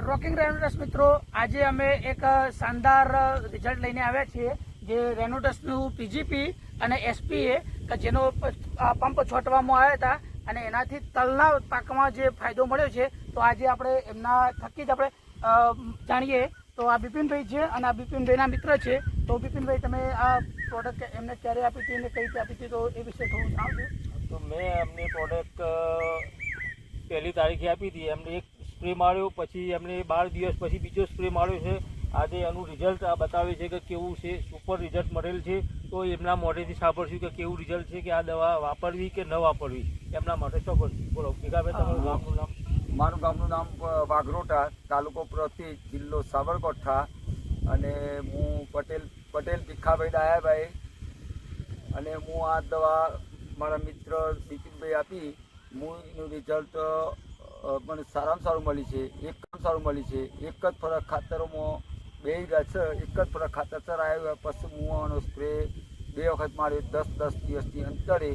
Rocking રેનોટસ મિત્રો, આજે અમે એક શાનદાર રિઝલ્ટ લઈને આવ્યા છીએ, જે રેનોટસનું પીજીપી અને એસપીએ કે જેનો પંપ છોટવામાં આવ્યા હતા, અને એનાથી તલના પાકમાં જે ફાયદો મળ્યો છે, તો આજે આપણે એમના થકી જ આપણે જાણીએ. તો આ બિપિનભાઈ છે અને આ બિપિનભાઈના મિત્ર છે. તો બિપિનભાઈ, તમે આ પ્રોડક્ટ એમને ક્યારે આપી હતી અને કઈ રીતે આપી હતી, તો એ વિશે થોડું જણાવજો. તો મેં એમને પ્રોડક્ટ પહેલી તારીખે આપી હતી. એમને એક સ્પ્રે માર્યો પછી એમને બાર દિવસ પછી બીજો સ્પ્રે માર્યો છે. આજે એનું રિઝલ્ટ આ બતાવે છે કે કેવું છે સુપર રિઝલ્ટ મળેલ છે. તો એમના મોઢેથી સાંભળશું કે કેવું રિઝલ્ટ છે કે આ દવા વાપરવી કે ન વાપરવી. એમના માટે સાંભળશું બોલો ભેગાભાઈ તમારું ગામનું નામ? મારું ગામનું નામ વાઘરોટા તાલુકો પ્રતિ જિલ્લો સાબરકાંઠા. અને હું પટેલ પટેલ ભીખાભાઈ ડાયાભાઈ અને હું આ દવા મારા મિત્ર બિપિનભાઈ આપી. હું એનું રિઝલ્ટ મને સારામાં સારું મળી છે એકદમ સારું મળી છે એક જ ફરક ખાતરોમાં બે છે એક જ ફરક ખાતર આવ્યો પછી મૂવાનો સ્પ્રે બે વખત માર્યો દસ દસ દિવસની અંતરે.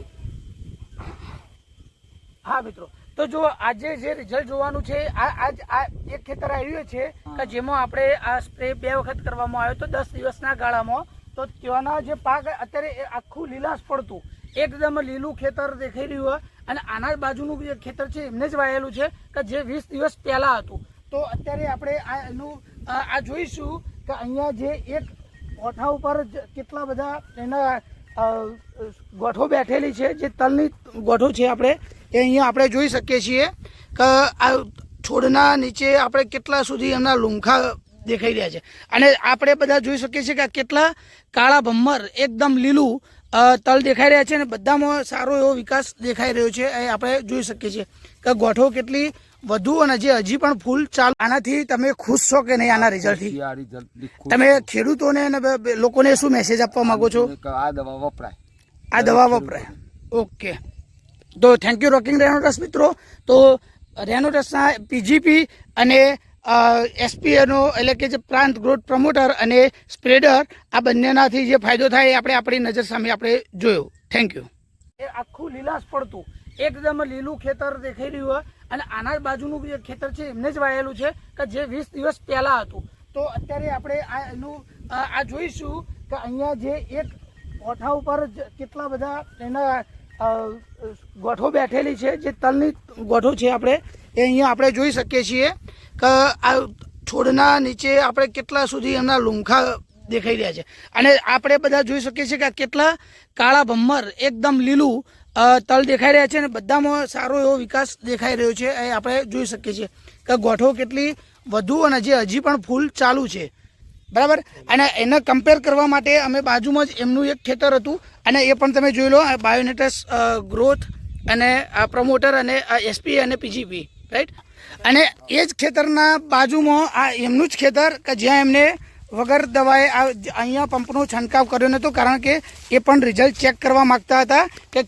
હા મિત્રો. તો જો આજે જે રિઝલ્ટ જોવાનું છે આ આજ આ એક ખેતર આવ્યું છે કે જેમાં આપણે આ સ્પ્રે બે વખત કરવામાં આવ્યો તો દસ દિવસના ગાળામાં. તો ત્યાંના જે પાક અત્યારે આખું લીલાશ પડતું. એકદમ લીલું ખેતર દેખાઈ રહ્યું હોય. અને આના બાજુનું જે ખેતર છે, એમને જ વાયેલું છે કે જે વીસ દિવસ પહેલાં હતું. તો અત્યારે આપણે આ એનું, આ જોઈશું કે અહીંયા જે એક ગોઠા ઉપર કેટલા બધા એના ગોઠો બેઠેલી છે, જે તલની ગોઠો છે આપણે, એ અહીંયા આપણે જોઈ શકીએ છીએ કે આ છોડના નીચે આપણે કેટલા સુધી એમના લૂંખા દેખાઈ રહ્યા છે. અને આપણે બધા જોઈ શકીએ છીએ કે કેટલા કાળા ભમ્મર એકદમ લીલું તલ દેખાઈ રહ્યા છે અને બધામાં સારો એવો વિકાસ દેખાઈ રહ્યો છે. એ આપણે જોઈ શકીએ છીએ કે ગોઠો કેટલી વધુ અને જે હજી પણ ફૂલ ચાલુ આનાથી તમે ખુશ છો કે નહીં આના રિઝલ્ટથી તમે ખેડૂતોને અને લોકોને શું મેસેજ આપવા માંગો છો? આ દવા વપરાય. આ દવા વપરાય. ઓકે. તો થેન્ક યુ રોકિંગ રેનોટસ મિત્રો. તો રેનોટસના પીજીપી અને એસપીએનો એટલે કે જે પ્રાંત ગ્રોથ પ્રમોટર અને સ્પ્રેડર, આ બંનેનાથી જે ફાયદો થાય એ આપણે આપણી નજર સામે આપણે જોયો. થેન્ક યુ એ આખું લીલાશ પડતું. એકદમ લીલું ખેતર દેખાઈ રહ્યું હોય અને આના બાજુનું જે ખેતર છે, એમને જ વાયેલું છે કે જે વીસ દિવસ પહેલાં હતું. તો અત્યારે આપણે આ એનું આ જોઈશું કે અહીંયા જે એક કોઠા ઉપર કેટલા બધા એના ગોઠો બેઠેલી છે, જે તલની ગોઠો છે આપણે એ અહીંયા આપણે જોઈ શકીએ છીએ કે આ છોડના નીચે આપણે કેટલા સુધી એમના લૂંખા દેખાઈ રહ્યા છે. અને આપણે બધા જોઈ શકીએ છીએ કે કેટલા કાળા ભમ્મર, એકદમ લીલું તલ દેખાઈ રહ્યા છે અને બધામાં સારો એવો વિકાસ દેખાઈ રહ્યો છે. એ આપણે જોઈ શકીએ છીએ કે ગોઠો કેટલી વધુ અને જે હજી પણ ફૂલ ચાલુ છે. બરાબર? અને એને કમ્પેર કરવા માટે અમે બાજુમાં જ એમનું એક ખેતર હતું અને એ પણ તમે જોઈ લો બાયોનેટસ ગ્રોથ અને પ્રમોટર અને એસપી અને પીજીપી રાઈટ અને એ જ ખેતરના બાજુમાં આ એમનું જ ખેતર કે જ્યાં એમને વગર દવાએ આ અહીંયા પંપનો છંટકાવ કર્યો નહોતો, કારણ કે એ પણ રિઝલ્ટ ચેક કરવા માગતા હતા કે